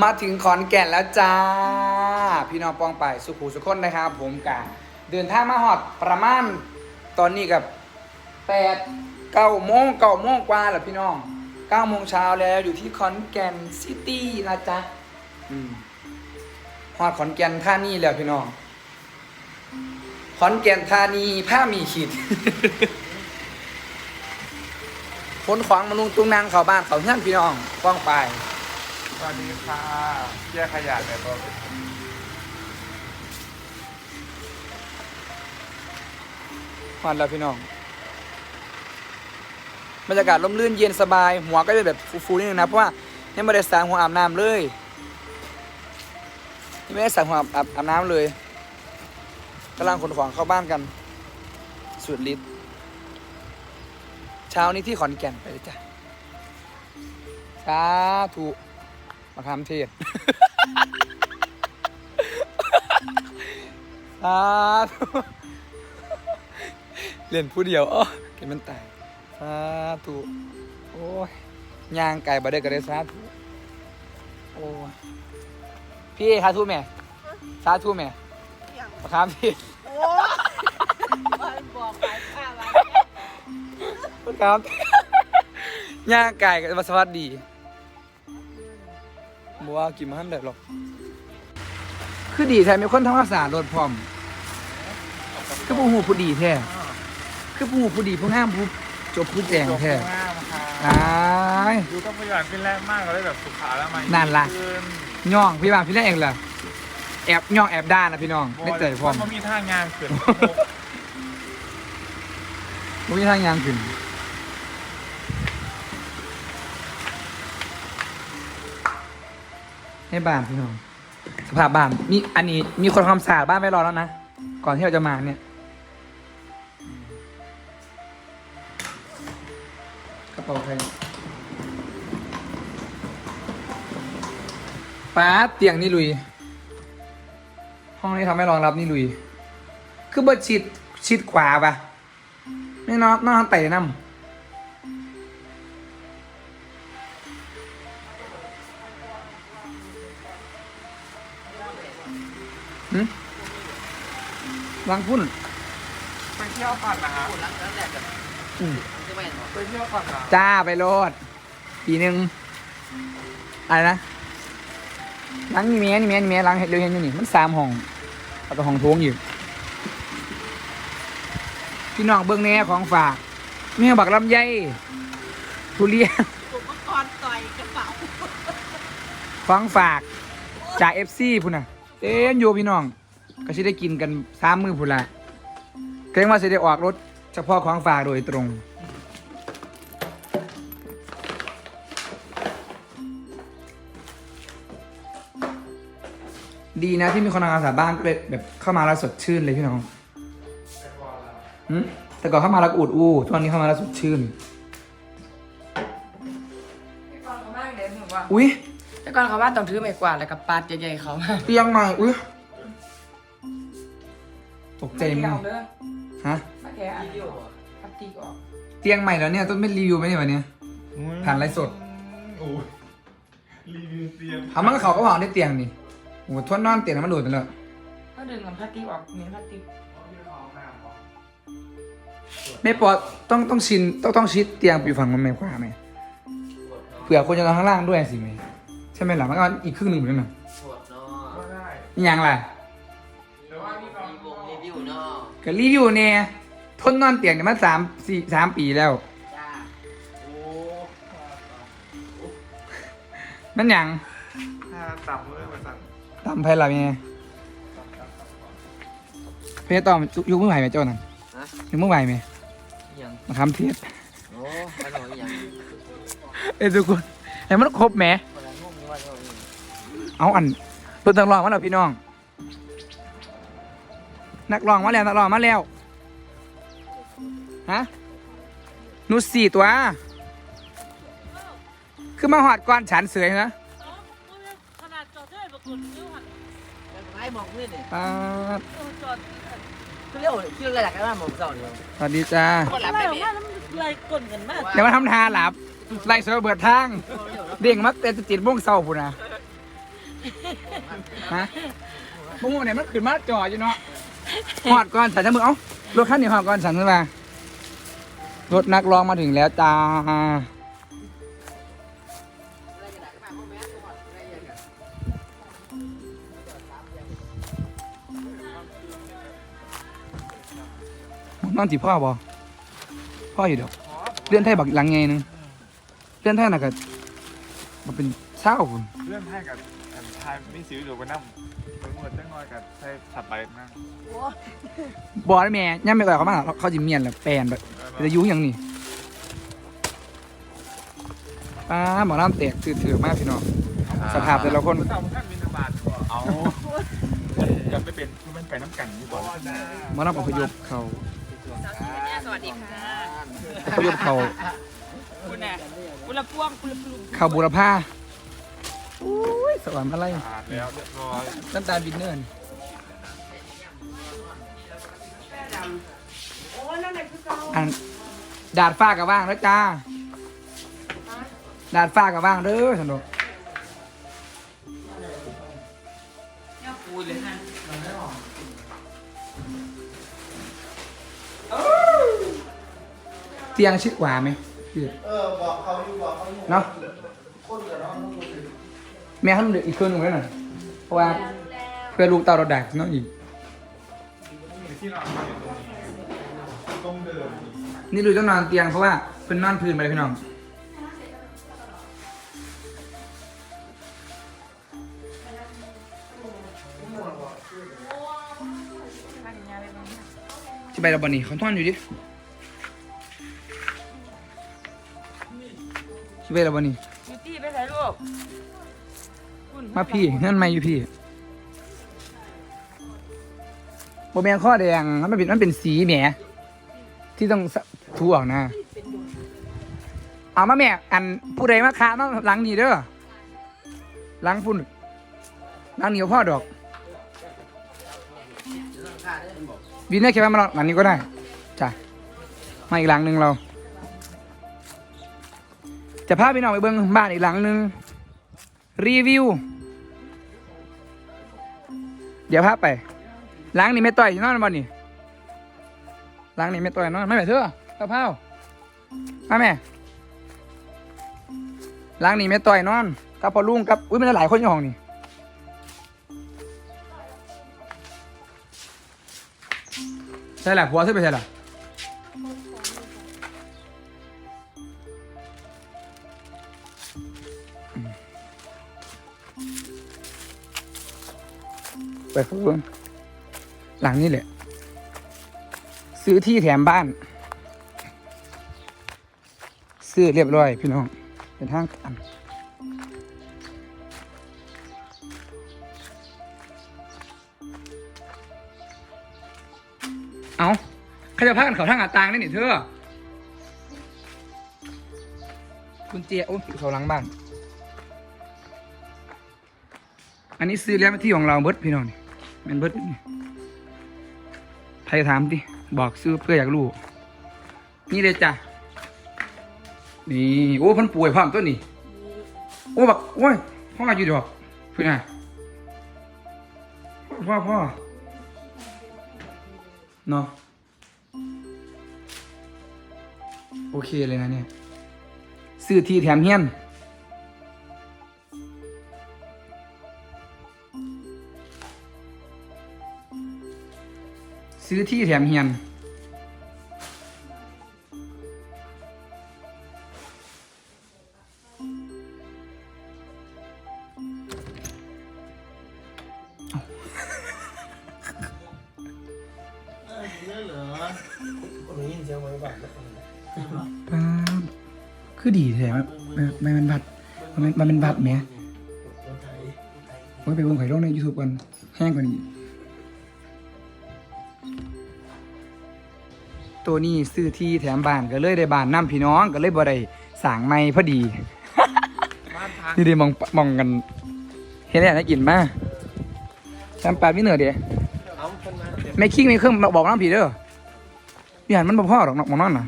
มาถึงขอนแก่นแล้วจ้า พี่น้องปองไปสุขุสุขคนนะครับ ผมกะเดินทางมาหอดประมาณตอนนี้กับแปดเก้าโมงเก้าโมงกว่าแล้วพี่น้องเก้าโมงเช้าแล้วอยู่ที่ขอนแก่นซิตี้นะจ๊ะหอดขอนแก่นท่านี่แล้วพี่น้องขอนแก่นธานีผ้ามีขีดพ้นขวางมนุษย์ตุ้งนางเขาบ้านเขาเฮือนพี่น้องป้องไป วัสดีค่ะแยกขยะในตัวฮอนแล้วพี่น้อง บรรยากาศร่มรื่นเย็นสบาย หัวก็จะแบบฟูๆนิดนึงนะ เพราะว่ายังไม่ได้สางหัวอาบน้ำเลยยังไม่ได้สางหัวอาบอาบอาบน้ำเลยกำลังขนของเข้าบ้านกัน สุดฤทธิ์เช้านี้ที่ขอนแก่นไปเลยจ้ะสาธุ มาทำเทศสาธุเล่นผู้เดียวอ๋อเกินมันตายสาธุโอ้ยย่างไก่บาได้ก็ได้สาธุโอ้ยพี่สาธุแม่สาธุแม่ประคามพี่โอ้ยบอกไปข้าไว้ประคามพี่ย่างไก่ก็มาสวัสดี บัวากินมาหันเด็ดหรอกคือดีแท้มีคนทำความสะอาดรถพร้อม คือผู้หูผู้ดีแท้คือผู้หูผู้ดีผู้งามผู้จบผู้แจงจบแท้ง่ามค่ะอ้าย ดูต้องพยายามเป็นแรกมากเลยแบบสุขาแล้วมานั่นั่นล่ะย่องพี่บ้านพี่แรกเองเหรอแอบย่องแอบด้านนะพี่น้องไม่เตยพร้อมเขามีท่างานเกิดมุ้ยทางยางขึ้น ให้บ้านพี่น้อง สภาพบ้านมีอันนี้มีคนทำความสะอาดบ้านไว้รอแล้วนะ ก่อนที่เราจะมาเนี่ย กระเป๋าใครป้าเตียงนี่ลุย ห้องนี้ทำให้รองรับนี่ลุย คือบ่ชิดชิดขวาปะไม่นอนนอนไต่น้ำ หืมวางพุ่นไปเที่ยวก่อนนะฮะอืมไปเที่ยวก่อนนะจ้าไปโลดปีหนึ่งอะไรนะล้างนี่เมียนี่เมียนี่เมียล้างเห็ดเร็วเห็นอยู่นี่มันสามห้องเอาแต่ห้องโถงอยู่พี่น้องเบิ้งแหน่ของฝากแม่บักลำไยทุเรียนอุปกรณ์ต่อยกระเป๋าของฝากจากเอฟซีพุ่นน่ะ เต้นอยู่พี่น้อง ก็สิได้กินกันสามมือพุ่นละเกรงว่าสิได้ออกรถเฉพาะของฝากโดยตรง ดีนะที่มีคนทำความสะอาดบ้านก็เลยแบบเข้ามาแล้วสดชื่นเลยพี่น้องหึแต่ก่อนเข้ามาแล้วก็อุดอู้ทุกวันนี้เข้ามาแล้วสดชื่นแต่ก่อนเขาบ้านเดี๋ยวหนูว่า อุ้ย แต่ก่อนเขาบ้านต้องถือไม้กวาดแล้วกับปาดใหญ่ๆเขามาเตียงใหม่ อุ้ยตกใจไม่มั้เอางเด้อฮะมาแกะอันนี้พลาสติกออกเตียงใหม่แล้วเนี่ยต้นไม่รีวิวไหมเนี่ยวันเนี้ยผ่านไลฟ์สดโอ้ยรีวิวเตียงเอามันก็เขาก็วางได้เตียงนี่โอ้โหทวนนอนเตียงแล้วมันโดดไปแล้วก็ดึงกับพลาสติกออกนี่พลาสติกไม่ปอดต้องต้องชินต้องต้องชิดเตียงไปอยู่ฝั่งมันไม่ขวาไหมเผื่อคนจะนอนข้างล่างด้วยสิไหม ใช่ไหมล่ะมันก็อีกครึ่งหนึ่งเหมือนกันนะปวดเนาะก็ได้นี่ยังล่ะแต่ว่านี่เรามีวงรีวิวเนาะก็รีวิวเนี่ยทนนอนเตียงเนี่ยมาสามสี่สามปีแล้ว จ้าโอ้มันหยังถ้าต่ำเลยมาสั่นตามไพ่ละเมียเพี่ต่อมยุคเมื่อไหร่ไหมเจ้านั่นฮะยุคเมื่อไหร่ไหมยังมาคำเทียดโอ้มาหน่อยยังเอ้ยทุกคนเห็นมันครบไหม เอาอันเปิดนักร้องมาแล้วพี่น้อง นักร้องมาแล้วนักร้องมาแล้วฮะนุชสี่ตัว คือมาหอดก่อนฉันเสยนะขนาดจอดด้วยประกุนนิ้วหันไอ้มองนี่นี่ป๊าดจอดคือเรียกว่าคืออะไรหลักกันว่ามองเสาเดียวสวัสดีจ้าคนหลับไล่ไปอกเนี่ายแล้วมันไล่กลนกันมากเดี๋ยวมาทำทาหลับไล่เสือเบิดทาง เด้งมาแต่จะจิตม่วงเศร้าพุ่นนะ ฮะพวกมึงเนี่ยมันขึ้นมาจ่ออยู่เนาะหอดก่อนสันจะมือเอ้ารถคันนี้หอดก่อนสันขึ้นมารถนักร้องมาถึงแล้วจ้านอนจีพ่อบ่พ่ออยู่เดี๋ยวเลื่อนไทยบักหลังไงนึงเลื่อนไทยน่ะก็มันเป็นเศร้าคุณเรื่องให้กับอัน ทายมีสิวอยู่บนน้ำเมื่อจังน้อยกับใช้ถัดไปนั่งบอได้แม่ย่ำไม่ก่อยเขามาเขาจิเมียนแบบแปลนแบบจะยุ่งอย่างนี้ป้าหมอลำแตกถือๆมากพี่น้องสภาพแต่ละคนเจ้าท่านมินบาทเอาจะไม่เป็นคือมันไปน้ำกันนี่ก่อนหมอลำอพยพเขาสวัสดีค่ะอพยพเขาคุณน่ะคุณละพวงคุณละพลุเขาบุรพา อุ้ยสวรรค์อะไรอ่านแล้วเรียบร้อยน้ำตาลบินเนอร์นอันดาดฟ้ากับว่างแล้วจ้า ดาดฟ้ากับว่างเด้อสนุกเตียงชิดกว่าไหมพี่เออบอกเขาอยู่บอกเขาอยู่เนาะ แม่ให้มันเด็กอีกเครื่องหนึงไว้หน่อยเพราะว่าเพื่อลูกเต่าเราดักน้องอีกที่ดูต้องนอนเตียงเพราะว่าเพิ่นนอนพื้นไปเลยพี่น้องจะไปเราบอนี่เขาทอนอยู่ดิจะไปเราบอนี่บิวตี้ไปใส่ลูก มาพี่นั่นไม่อยู่พี่โบแมนข้อแดงมันเป็นมันเป็นสีแหมที่ต้องสะถูออกนะเอามาแม่อันผู้ใดมาค้ามาหลังนี่เด้อหลังพุ่นหลังเหนียวพ่อดอกวินได้แค่ว่ามาหลังนี้ก็ได้จ้ะมาอีกหลังหนึ่งเรา จะพาพี่น้องไปเบิ้งบ้านอีกหลังหนึ่งรีวิว เดี๋ยวพาไป ล้างนี่ไม่ต่อยนอนบ่นี่ล้างนี่ไม่ต่อยนอนไม่แม่เถอะเท้าเผามาแม่ล้างนี่ไม่ต่อยนอนกับพอลุงกับอุ้ยมันหลายคนอยู่ห้องนี่ใช่แหละผัวใช่ไปใช่แหละ ไปเขาเบิ่งหลังนี้แหละ ซื้อที่แถมบ้าน ซื้อเรียบร้อยพี่น้อง เป็นทางการเอาเขาจะพากันเขาทางอาตางนี่นี่เธอคุณเจียโอ้ยเขาหลังบ้าน อันนี้ซื้อแล้วที่ของเราเบิร์ดพี่น้องนี่ แมันเบิดใครถามดิบอกซื้อเพื่ออยากรู้ นี่เลยจ้ะ นี่ โอ้พันป่วยพร้อมตัวนี้ โอ้บักโอ้ยพ่ออยู่ดอกเพื่อนะพ่อพ่อเนาะโอเคเลยนะเนี่ย ซื้อที่แถมเฮียน ซื้อที่แถมเฮียนนี่เหรอคนนี้ยินเสียงไว้บ้างแล้วป๊าบคือดีแท้มันมันมันบัตรมันเป็นมันเป็นบัตรแหมว่าไปเบิ่งไข่ลงใน YouTube กันแห้งกว่านี้ ตัวนี้ซื้อที่แถมบ้านก็เลยได้บ้านน้ำพี่น้องก็เลยบ่ได้สร้างใหม่พอดี บ้านพักนี่ดีมองมองกันเห็นแล้วน่ากินมากแซมปลาวิเนอร์เดียเอาคนมาเดี๋ยวไม่คิงมีเครื่องบอกน้ำผีเด้อพี่หันมันบ่พ่อหรอกมองนั่นน่ะ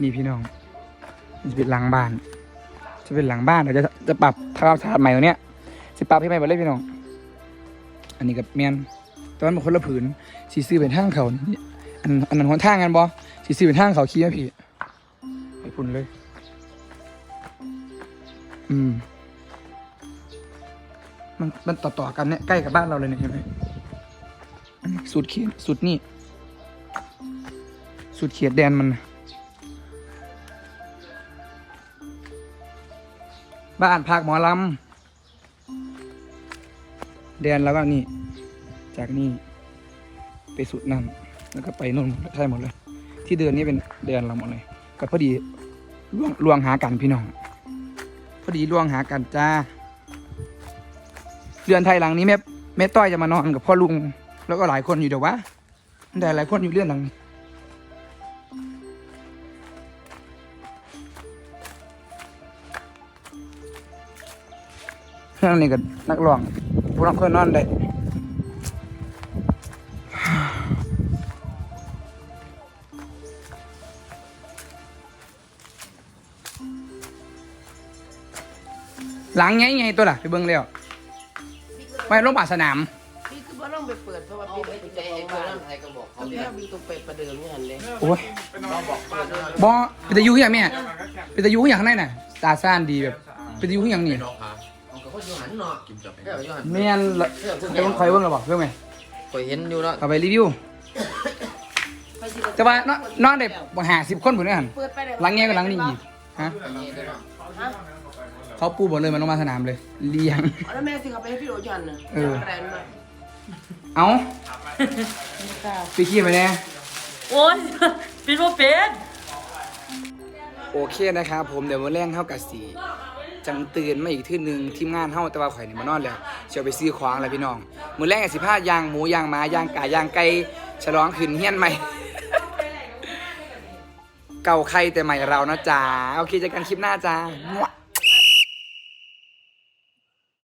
นี่พี่น้องนี่เป็นหลังบ้านเจะเป็นหลังบ้านเดี๋ยวจะจะปรับทำความสะอาดใหม่ตรงเนี้ยสิปรับให้ใหม่หมดเลยพี่น้อง อันนี้กับเมียนแตอนมันคนละผืนสีซื้อเป็นทางเขานี่อันอันนั้นหนทางกันบอสีซื้อเป็นทางเขาขี้ไหมพี่ไปพุ่นเลย อืม มันมันต่อต่อๆกันเนี่ยใกล้กับบ้านเราเลยเนี่ยเห็นไหมอันนี้สุดเขียนสุดนี่สุดเขียดแดนมันน่ะบ้านพักหมอลำ แดนแล้วก็นี่ จากนี่ไปสุดนั่น แล้วก็ไปนู่นหมดใช่หมดเลย ที่เดินนี่เป็นแดนเราหมดเลยก็พอดีล่วงล่วงหากันพี่น้อง พอดีล่วงหากันจ้าเรือนไทยหลังนี้แม่แม่ต้อยจะมานอนกับพ่อลุง แล้วก็หลายคนอยู่เดี๋ยววะแต่หลายคนอยู่เรือนหลังนี้เรื่องนี้กับนักร้อง ผู้ร้องเพื่อนนอนได้หลังไงไงตัวล่ะไปเบิ่งแล้วไปโรงพยาบาลสนามพี่คือว่าต้องไปเปิดเพราะว่าเอาพี่ไปไปใจใจไอ้ไอ้เพื่บ้าอนนไทยก็บอกเขาเขาเนี่แค่ยมีตัวเป็ดประเดิมนี่หันเลยโอ้ยไปนอนบอกเปิดเลยบอเป็นตะยุอย่างแม่เป็นตะยุอย่างข้างในน่ะตาซ่านดีแบบเป็นตะยุอย่างนี่ เอากับเขาอยู่หันเนาะกินจับแค่อยู่หันแม่นละเดี๋ยวมันคอยเบิ่งหรอบอกเบิ่งไหมคอยเห็นอยู่เนาะเอาไปรีวิว แต่ว่านอนนอนได้หาสิบคนผมเนี่ยหันเปิดไปเลยหลังเงี้ยกับหลังนี่อีกฮะนี่เด้อเนาะฮะเขาปูบอกเลยมันลงมาสนามเลยเลี้ยง เอาแล้วแม่สิเขาไปให้พี่โอจันน่ะเออ แรงมากเอาไปขี้ไปแน่ โอ้ยปิดว่าเป็น โอเคนะครับผมเดี๋ยวมาแรงเข้ากับสี จังตื่นมาอีกที่หนึ่งทีมงานเฮ้าแต่ว่าข่อยนี่มานอนแล้วเชียวไปซื้อของแล้วพี่น้อง มือแรกกับสิผ้ายางหมูยางหมายางไก่ยางไก่ฉลองขึ้นเฮี้ยนใหม่ เก่าใครแต่ใหม่เรานะจ๊ะโอเคเจอกันคลิปหน้าจ้า